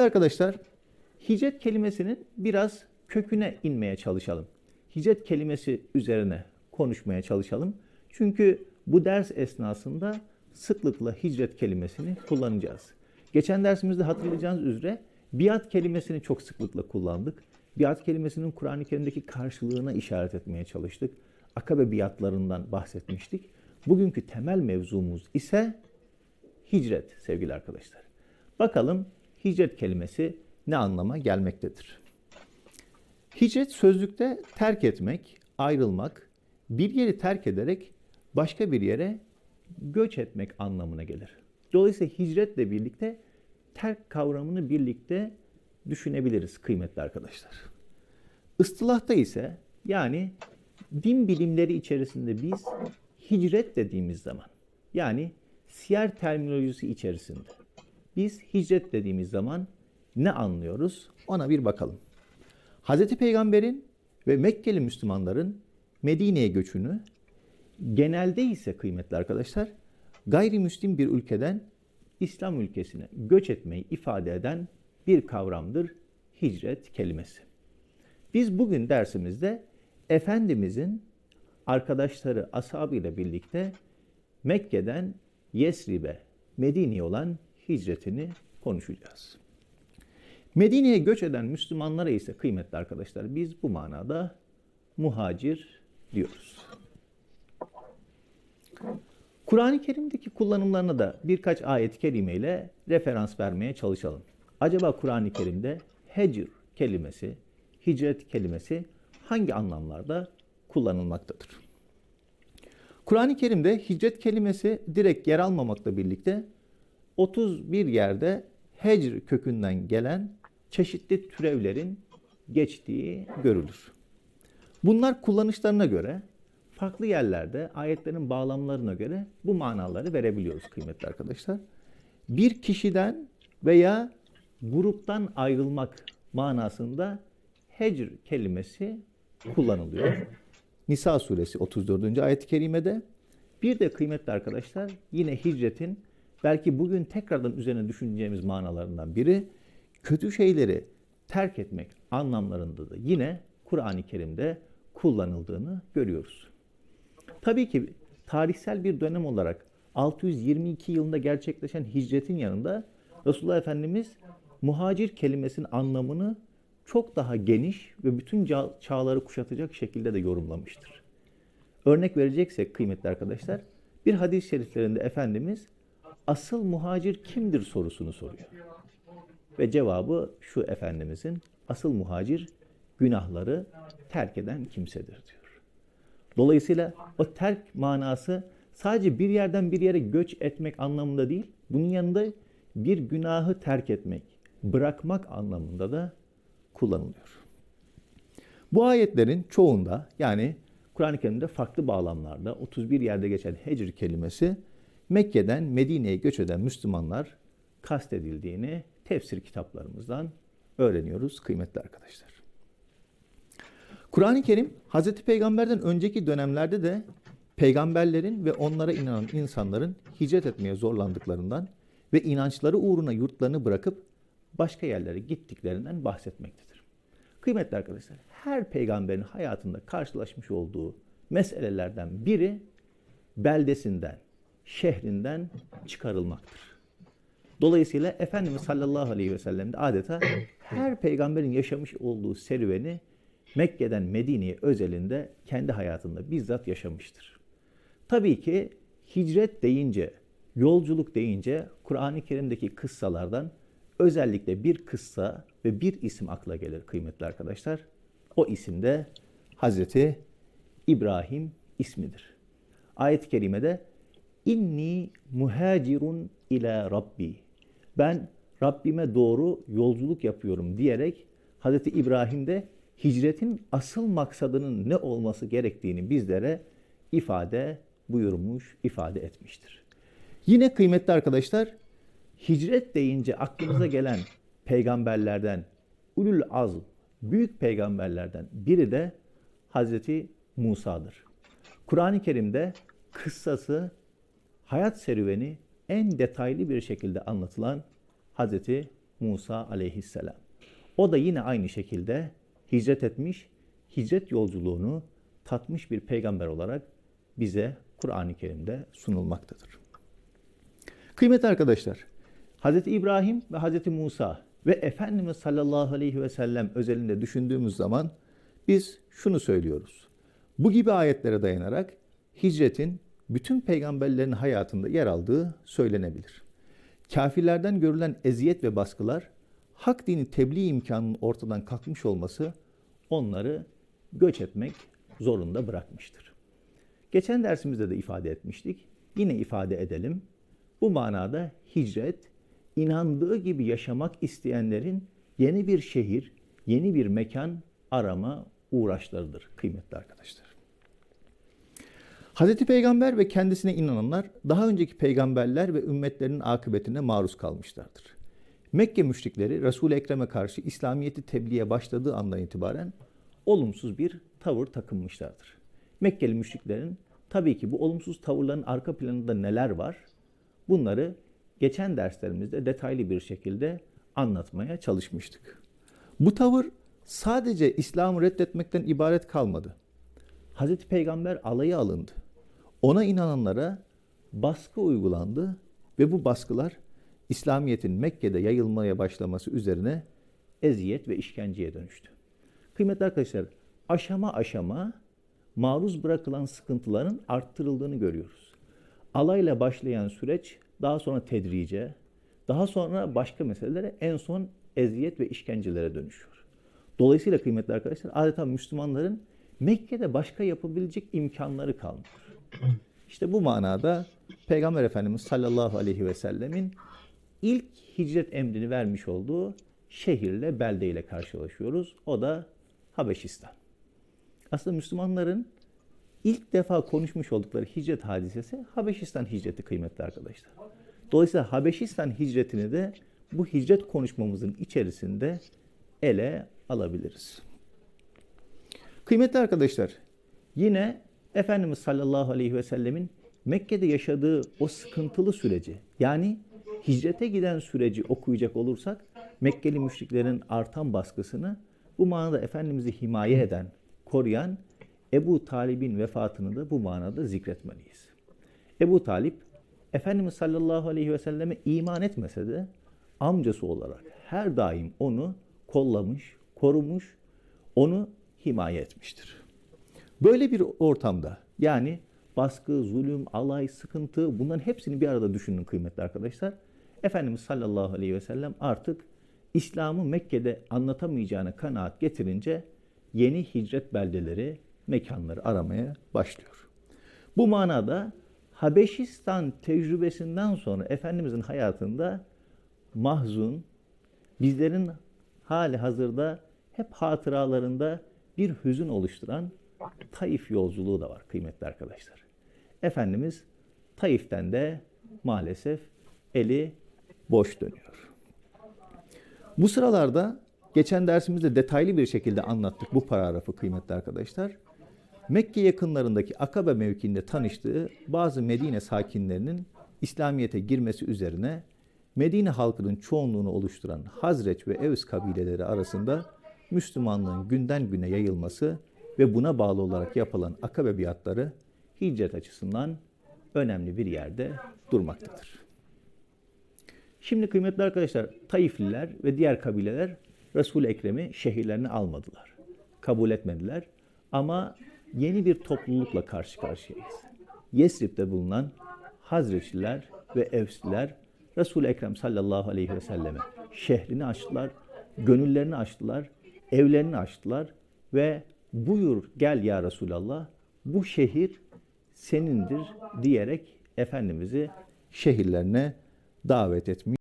Arkadaşlar hicret kelimesinin biraz köküne inmeye çalışalım. Hicret kelimesi üzerine konuşmaya çalışalım. Çünkü bu ders esnasında sıklıkla hicret kelimesini kullanacağız. Geçen dersimizde hatırlayacağınız üzere biat kelimesini çok sıklıkla kullandık. Biat kelimesinin Kur'an-ı Kerim'deki karşılığına işaret etmeye çalıştık. Akabe biatlarından bahsetmiştik. Bugünkü temel mevzumuz ise hicret sevgili arkadaşlar. Bakalım hicret kelimesi ne anlama gelmektedir? Hicret sözlükte terk etmek, ayrılmak, bir yeri terk ederek başka bir yere göç etmek anlamına gelir. Dolayısıyla hicretle birlikte terk kavramını birlikte düşünebiliriz kıymetli arkadaşlar. Istılahta ise yani din bilimleri içerisinde biz hicret dediğimiz zaman yani siyer terminolojisi içerisinde biz hicret dediğimiz zaman ne anlıyoruz? Ona bir bakalım. Hz. Peygamber'in ve Mekkeli Müslümanların Medine'ye göçünü genelde ise kıymetli arkadaşlar gayrimüslim bir ülkeden İslam ülkesine göç etmeyi ifade eden bir kavramdır hicret kelimesi. Biz bugün dersimizde Efendimizin arkadaşları, ashabıyla birlikte Mekke'den Yesrib'e, Medine'ye olan hicretini konuşacağız. Medine'ye göç eden Müslümanlara ise kıymetli arkadaşlar biz bu manada muhacir diyoruz. Kur'an-ı Kerim'deki kullanımlarına da birkaç ayet-i kerimeyle referans vermeye çalışalım. Acaba Kur'an-ı Kerim'de hecr kelimesi, hicret kelimesi hangi anlamlarda kullanılmaktadır? Kur'an-ı Kerim'de hicret kelimesi direkt yer almamakla birlikte 31 yerde hecr kökünden gelen çeşitli türevlerin geçtiği görülür. Bunlar kullanışlarına göre farklı yerlerde ayetlerin bağlamlarına göre bu manaları verebiliyoruz kıymetli arkadaşlar. Bir kişiden veya gruptan ayrılmak manasında hecr kelimesi kullanılıyor. Nisa suresi 34. ayet-i kerimede. Bir de kıymetli arkadaşlar yine hicretin belki bugün tekrardan üzerine düşüneceğimiz manalarından biri kötü şeyleri terk etmek anlamlarında da yine Kur'an-ı Kerim'de kullanıldığını görüyoruz. Tabii ki tarihsel bir dönem olarak 622 yılında gerçekleşen hicretin yanında Resulullah Efendimiz muhacir kelimesinin anlamını çok daha geniş ve bütün çağları kuşatacak şekilde de yorumlamıştır. Örnek vereceksek kıymetli arkadaşlar, bir hadis-i şeriflerinde Efendimiz asıl muhacir kimdir sorusunu soruyor. Ve cevabı şu Efendimizin asıl muhacir günahları terk eden kimsedir diyor. Dolayısıyla o terk manası sadece bir yerden bir yere göç etmek anlamında değil, bunun yanında bir günahı terk etmek, bırakmak anlamında da kullanılıyor. Bu ayetlerin çoğunda yani Kur'an-ı Kerim'de farklı bağlamlarda 31 yerde geçen hecr kelimesi Mekke'den Medine'ye göç eden Müslümanlar kastedildiğini tefsir kitaplarımızdan öğreniyoruz kıymetli arkadaşlar. Kur'an-ı Kerim Hz. Peygamber'den önceki dönemlerde de peygamberlerin ve onlara inanan insanların hicret etmeye zorlandıklarından ve inançları uğruna yurtlarını bırakıp başka yerlere gittiklerinden bahsetmektedir. Kıymetli arkadaşlar, her peygamberin hayatında karşılaşmış olduğu meselelerden biri beldesinden, şehrinden çıkarılmaktır. Dolayısıyla Efendimiz sallallahu aleyhi ve sellem de adeta her peygamberin yaşamış olduğu serüveni Mekke'den Medine'ye özelinde kendi hayatında bizzat yaşamıştır. Tabii ki hicret deyince, yolculuk deyince Kur'an-ı Kerim'deki kıssalardan özellikle bir kıssa ve bir isim akla gelir kıymetli arkadaşlar. O isim de Hazreti İbrahim ismidir. Ayet-i kerimede inni muhacirun ila rabbi. Ben Rabbime doğru yolculuk yapıyorum diyerek Hazreti İbrahim de hicretin asıl maksadının ne olması gerektiğini bizlere ifade buyurmuş, ifade etmiştir. Yine kıymetli arkadaşlar, hicret deyince aklımıza gelen peygamberlerden, ulul azm, büyük peygamberlerden biri de Hazreti Musa'dır. Kur'an-ı Kerim'de kıssası, hayat serüveni en detaylı bir şekilde anlatılan Hazreti Musa aleyhisselam. O da yine aynı şekilde hicret etmiş, hicret yolculuğunu tatmış bir peygamber olarak bize Kur'an-ı Kerim'de sunulmaktadır. Kıymetli arkadaşlar, Hz. İbrahim ve Hz. Musa ve Efendimiz sallallahu aleyhi ve sellem özelinde düşündüğümüz zaman biz şunu söylüyoruz. Bu gibi ayetlere dayanarak hicretin bütün peygamberlerin hayatında yer aldığı söylenebilir. Kafirlerden görülen eziyet ve baskılar, hak dini tebliğ imkanının ortadan kalkmış olması onları göç etmek zorunda bırakmıştır. Geçen dersimizde de ifade etmiştik. Yine ifade edelim. Bu manada hicret, inandığı gibi yaşamak isteyenlerin yeni bir şehir, yeni bir mekan arama uğraşlarıdır kıymetli arkadaşlar. Hazreti Peygamber ve kendisine inananlar daha önceki peygamberler ve ümmetlerinin akıbetine maruz kalmışlardır. Mekke müşrikleri Resul-i Ekrem'e karşı İslamiyet'i tebliğe başladığı andan itibaren olumsuz bir tavır takınmışlardır. Mekkeli müşriklerin tabii ki bu olumsuz tavırların arka planında neler var? Bunları geçen derslerimizde detaylı bir şekilde anlatmaya çalışmıştık. Bu tavır sadece İslam'ı reddetmekten ibaret kalmadı. Hazreti Peygamber alaya alındı. Ona inananlara baskı uygulandı ve bu baskılar İslamiyet'in Mekke'de yayılmaya başlaması üzerine eziyet ve işkenceye dönüştü. Kıymetli arkadaşlar, aşama aşama maruz bırakılan sıkıntıların arttırıldığını görüyoruz. Alayla başlayan süreç daha sonra tedrice, daha sonra başka meselelere, en son eziyet ve işkencelere dönüşüyor. Dolayısıyla kıymetli arkadaşlar adeta Müslümanların Mekke'de başka yapabilecek imkanları kalmıyor. İşte bu manada Peygamber Efendimiz sallallahu aleyhi ve sellemin ilk hicret emrini vermiş olduğu şehirle, beldeyle karşılaşıyoruz. O da Habeşistan. Aslında Müslümanların ilk defa konuşmuş oldukları hicret hadisesi Habeşistan hicreti kıymetli arkadaşlar. Dolayısıyla Habeşistan hicretini de bu hicret konuşmamızın içerisinde ele alabiliriz. Kıymetli arkadaşlar, yine Efendimiz sallallahu aleyhi ve sellemin Mekke'de yaşadığı o sıkıntılı süreci, yani hicrete giden süreci okuyacak olursak, Mekkeli müşriklerin artan baskısını bu manada Efendimiz'i himaye eden, koruyan Ebu Talib'in vefatını da bu manada zikretmeliyiz. Ebu Talip, Efendimiz sallallahu aleyhi ve selleme iman etmese de amcası olarak her daim onu kollamış, korumuş, onu himaye etmiştir. Böyle bir ortamda yani baskı, zulüm, alay, sıkıntı bunların hepsini bir arada düşünün kıymetli arkadaşlar. Efendimiz sallallahu aleyhi ve sellem artık İslam'ı Mekke'de anlatamayacağına kanaat getirince yeni hicret beldeleri, mekanları aramaya başlıyor. Bu manada Habeşistan tecrübesinden sonra Efendimizin hayatında mahzun, bizlerin hali hazırda hep hatıralarında bir hüzün oluşturan Taif yolculuğu da var kıymetli arkadaşlar. Efendimiz Taif'ten de maalesef eli boş dönüyor. Bu sıralarda geçen dersimizde detaylı bir şekilde anlattık bu paragrafı kıymetli arkadaşlar. Mekke yakınlarındaki Akabe mevkiinde tanıştığı bazı Medine sakinlerinin İslamiyet'e girmesi üzerine Medine halkının çoğunluğunu oluşturan Hazreç ve Evs kabileleri arasında Müslümanlığın günden güne yayılması ve buna bağlı olarak yapılan akabe biatları hicret açısından önemli bir yerde durmaktadır. Şimdi kıymetli arkadaşlar Taifliler ve diğer kabileler Resul-i Ekrem'i şehirlerine almadılar. Kabul etmediler ama yeni bir toplulukla karşı karşıyayız. Yesrib'de bulunan Hazreçliler ve Evsliler Resul-i Ekrem sallallahu aleyhi ve selleme şehrini açtılar, gönüllerini açtılar, evlerini açtılar ve buyur gel ya Resulallah bu şehir senindir diyerek Efendimiz'i şehirlerine davet etmiş.